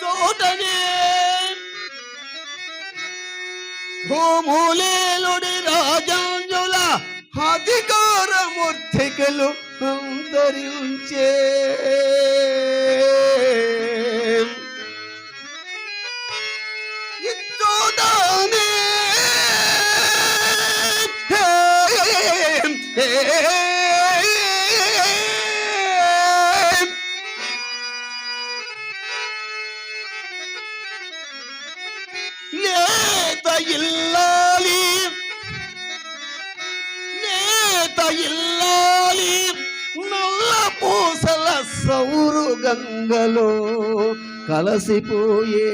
চোটনে ভূমুলে রাজা জোলা হাতি কর মধ্যে গেল অন্তরে উঞ্চে నేత ఇల్లాలి నేత ఇల్లాలి నల్ల పూసల సౌరు గంగలో కలసిపోయే.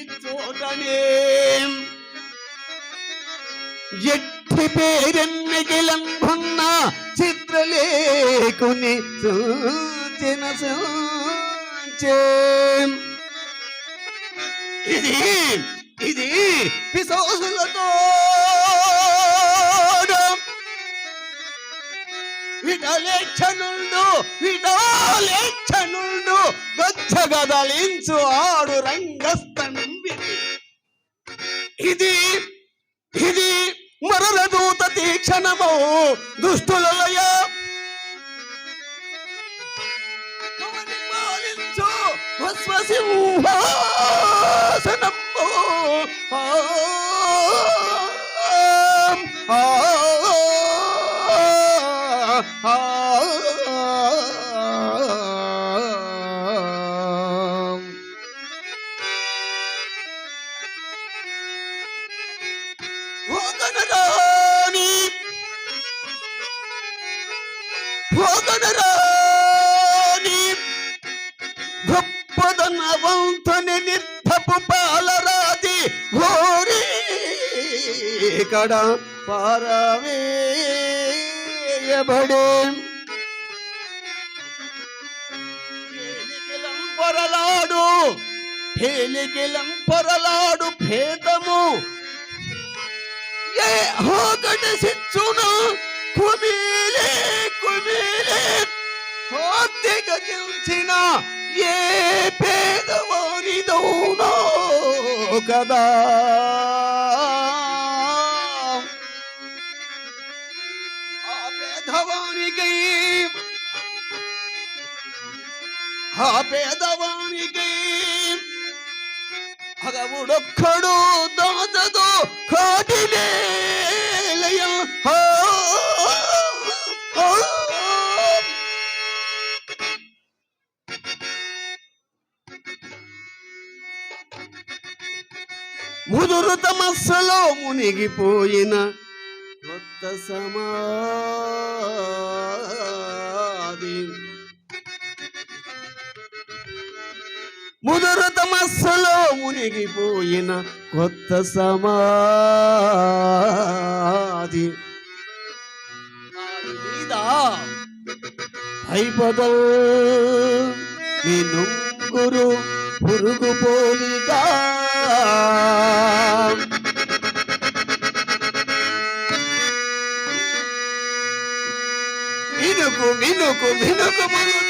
ఇచ్చోటనే ఎట్టి పేరెన్నగిలంభన్న కొని సూచిన సూచే. ఇది ఇది పిసోసులతో విడలేక్షనుండు విడలేక్షనుండు గచ్చగదలించు ఆడు రంగస్తంభిది ఇది ఇది మరల దూత తీక్షణము దుష్టులయ భోగనరాని గొప్పదనవంతుని నిర్ధపు పాలరాతి ఘోరీ కడ పారవే. చేయబడి. పొరలాడు తేలికలం పొరలాడు భేదము. ఏ సిచ్చును కుమిలే కుమిలే. హోత్తిగ ఏ పేదవానిదోనో కదా. పేదవానికి ఆ పేదవానికి అగవుడొక్కడు దాతతో కాటిలేలయ ముదురు తమస్సులో మునిగిపోయిన కొత్త సమా ముదురు తమస్సులో మునిగిపోయిన కొత్త సమాధి. నాడి మీద గురు నీ నుంగురు పురుగు పోలిగా మినుకు మినుకు మినుకు. మనుతున్న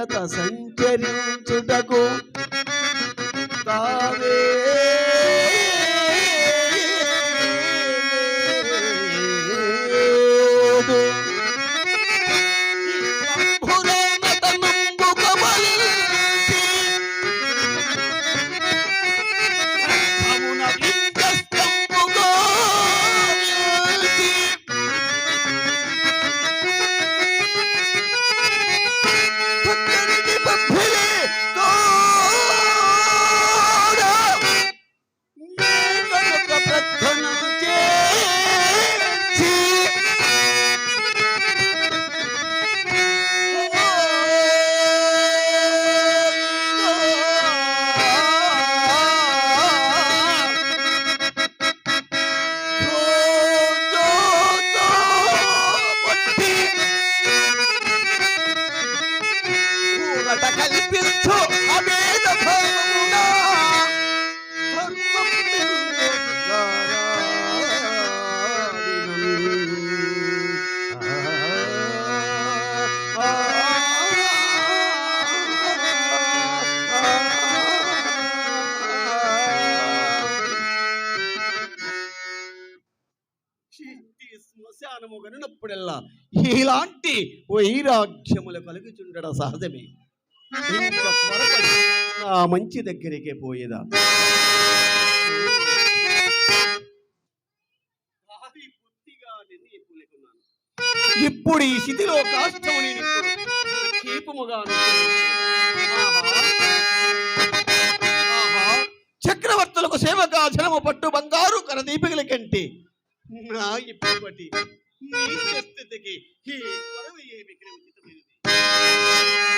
దృశ్యత సంచరించుటకు తావే. గనునప్పుడల్లా ఇలాంటి వైరాగ్యములు కలుగుచుండడ సహజమే. ఆ మంచి దగ్గరికే పోయేదా? ఇప్పుడు ఈ స్థితిలో కాష్టము నేను దీపముగా చక్రవర్తులకు సేవగా జనము పట్టు బంగారు కరదీపికల కంటే నా ఇప్పటి ఈ స్థితికి ఈ కొరవి ఏమి ఉచితమైనది